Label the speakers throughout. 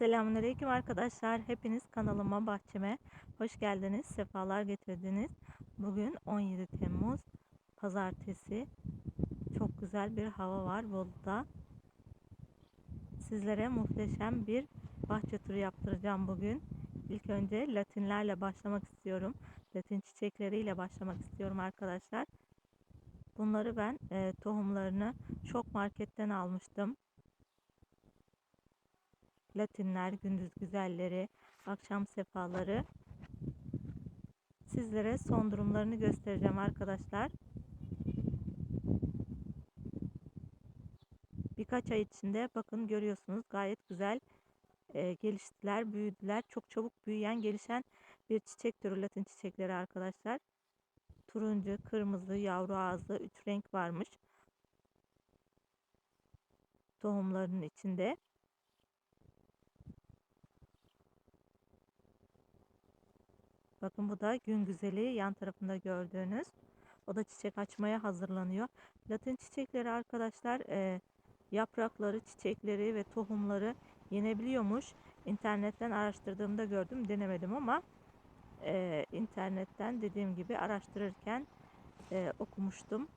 Speaker 1: Selamünaleyküm arkadaşlar. Hepiniz kanalıma, bahçeme hoş geldiniz. Sefalar getirdiniz. Bugün 17 Temmuz Pazartesi. Çok güzel bir hava var Bolu'da. Sizlere muhteşem bir bahçe turu yaptıracağım bugün. İlk önce latinlerle başlamak istiyorum. Latin çiçekleriyle başlamak istiyorum arkadaşlar. Bunları ben e, tohumlarını şok marketten almıştım. Latinler, gündüz güzelleri, akşam sefaları. Sizlere son durumlarını göstereceğim arkadaşlar. Birkaç ay içinde bakın görüyorsunuz gayet güzel e, geliştiler, büyüdüler. Çok çabuk büyüyen, gelişen bir çiçek türü latin çiçekleri arkadaşlar. Turuncu, kırmızı, yavru ağzı, üç renk varmış. Tohumlarının içinde. Bakın bu da gün güzeli yan tarafında gördüğünüz. O da çiçek açmaya hazırlanıyor. Latin çiçekleri arkadaşlar e, yaprakları, çiçekleri ve tohumları yenebiliyormuş. İnternetten araştırdığımda gördüm. Denemedim ama e, internetten dediğim gibi araştırırken e, okumuştum.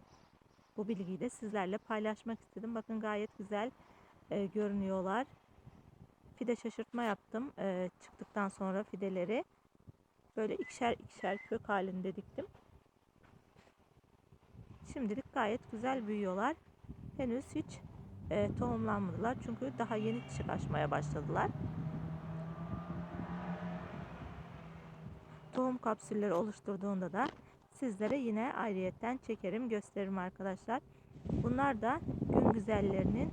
Speaker 1: Bu bilgiyi de sizlerle paylaşmak istedim. Bakın gayet güzel e, görünüyorlar. Fide şaşırtma yaptım. E, çıktıktan sonra fideleri. Böyle ikişer ikişer kök halinde diktim. Şimdilik gayet güzel büyüyorlar. Henüz hiç e, tohumlanmadılar. Çünkü daha yeni çiçek açmaya başladılar. Tohum kapsülleri oluşturduğunda da sizlere yine ayrıyetten çekerim gösteririm arkadaşlar. Bunlar da gün güzellerinin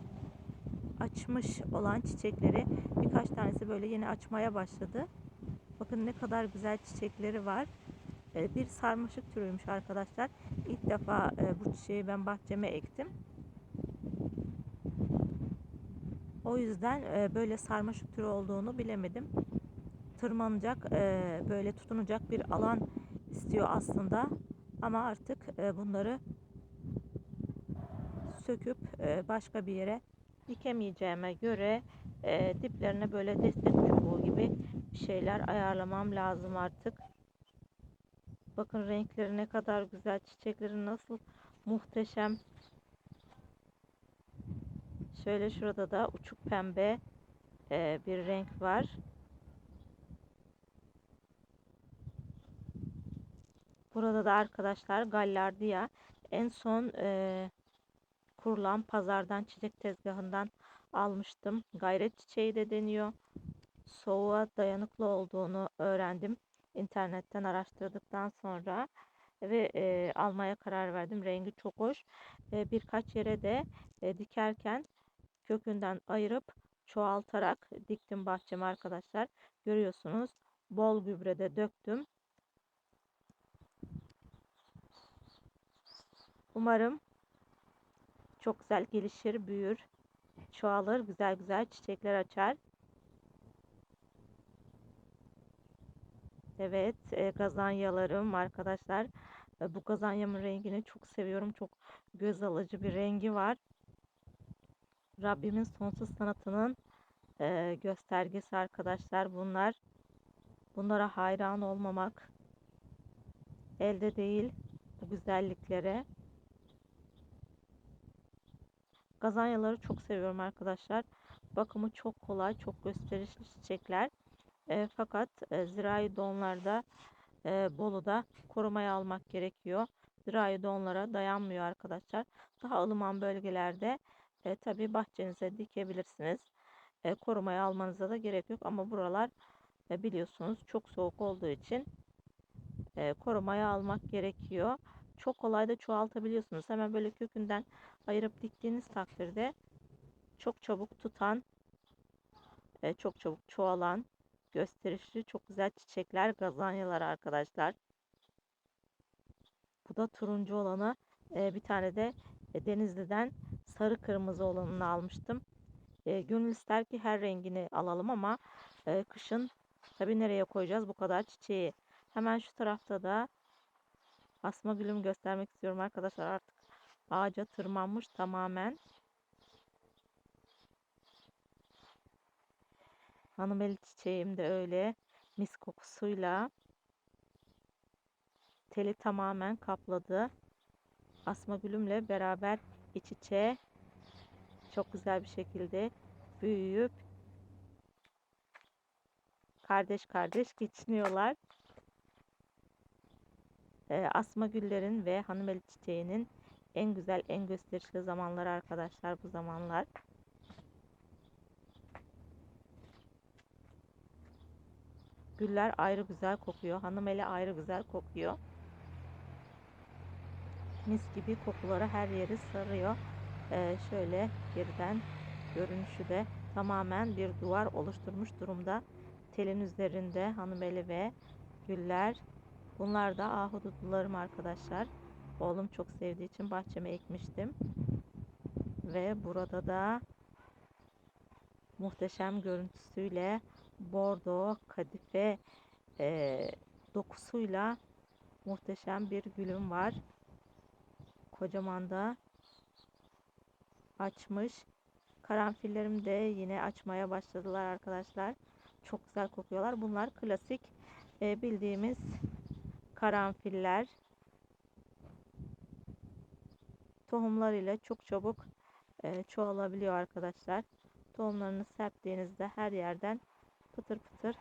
Speaker 1: açmış olan çiçekleri birkaç tanesi böyle yeni açmaya başladı. Bakın ne kadar güzel çiçekleri var. Ee, bir sarmaşık türüymüş arkadaşlar. İlk defa e, bu çiçeği ben bahçeme ektim. O yüzden e, böyle sarmaşık türü olduğunu bilemedim. Tırmanacak, e, böyle tutunacak bir alan istiyor aslında. Ama artık bunları söküp başka bir yere dikemeyeceğime göre diplerine böyle destek çubuğu gibi bir şeyler ayarlamam lazım artık. Bakın renkleri ne kadar güzel. Çiçekleri nasıl muhteşem. Şöyle şurada da uçuk pembe e, bir renk var. Burada da arkadaşlar Gallardia en son e, kurulan pazardan çiçek tezgahından almıştım. Gayret çiçeği de deniyor soğuğa dayanıklı olduğunu öğrendim. internetten araştırdıktan sonra ve e, almaya karar verdim. Rengi çok hoş. E, birkaç yere de e, dikerken kökünden ayırıp çoğaltarak diktim bahçeme arkadaşlar. Görüyorsunuz. Bol gübrede döktüm. Umarım çok güzel gelişir, büyür, çoğalır, güzel güzel çiçekler açar. Evet, e, gazanyalarım arkadaşlar. E, bu gazanyamın rengini çok seviyorum. Çok göz alıcı bir rengi var. Rabbimin sonsuz sanatının e, göstergesi arkadaşlar bunlar. Bunlara hayran olmamak elde değil bu güzelliklere. Gazanyaları çok seviyorum arkadaşlar. Bakımı çok kolay, çok gösterişli çiçekler. E, fakat e, zirai donlarda e, Bolu'da korumaya almak gerekiyor. Zirai donlara dayanmıyor arkadaşlar. Daha ılıman bölgelerde e, tabi bahçenize dikebilirsiniz. E, korumaya almanıza da gerek yok ama buralar e, biliyorsunuz çok soğuk olduğu için e, korumaya almak gerekiyor. Çok kolay da çoğaltabiliyorsunuz. Hemen böyle kökünden ayırıp diktiğiniz takdirde çok çabuk tutan, e, çok çabuk çoğalan gösterişli çok güzel çiçekler gazanyalar arkadaşlar. Bu da turuncu olanı e, bir tane de e, Denizli'den sarı kırmızı olanını almıştım. E, gönül ister ki her rengini alalım ama e, kışın tabi nereye koyacağız bu kadar çiçeği. Hemen şu tarafta da asma gülüm göstermek istiyorum arkadaşlar artık ağaca tırmanmış tamamen. Hanımeli çiçeğim de öyle mis kokusuyla teli tamamen kapladı. Asma gülümle beraber iç içe çok güzel bir şekilde büyüyüp kardeş kardeş geçiniyorlar. Ee, asma güllerin ve hanımeli çiçeğinin en güzel, en gösterişli zamanları arkadaşlar bu zamanlar. Güller ayrı güzel kokuyor. Hanımeli ayrı güzel kokuyor. Mis gibi kokuları her yeri sarıyor. Ee, şöyle geriden görünüşü de tamamen bir duvar oluşturmuş durumda. Telin üzerinde hanımeli ve güller. Bunlar da ahududularım arkadaşlar. Oğlum çok sevdiği için bahçeme ekmiştim. Ve burada da muhteşem görüntüsüyle bordo, kadife e, dokusuyla muhteşem bir gülüm var. Kocaman da açmış. Karanfillerim de yine açmaya başladılar arkadaşlar. Çok güzel kokuyorlar. Bunlar klasik e, bildiğimiz karanfiller. Tohumlarıyla çok çabuk e, çoğalabiliyor arkadaşlar. Tohumlarını serptiğinizde her yerden pıtır pıtır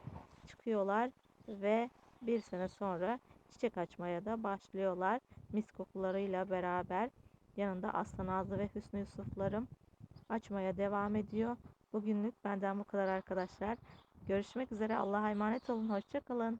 Speaker 1: çıkıyorlar ve bir sene sonra çiçek açmaya da başlıyorlar. Mis kokularıyla beraber yanında aslan ağzı ve hüsnü yusuflarım açmaya devam ediyor. Bugünlük benden bu kadar arkadaşlar. Görüşmek üzere. Allah'a emanet olun. Hoşçakalın.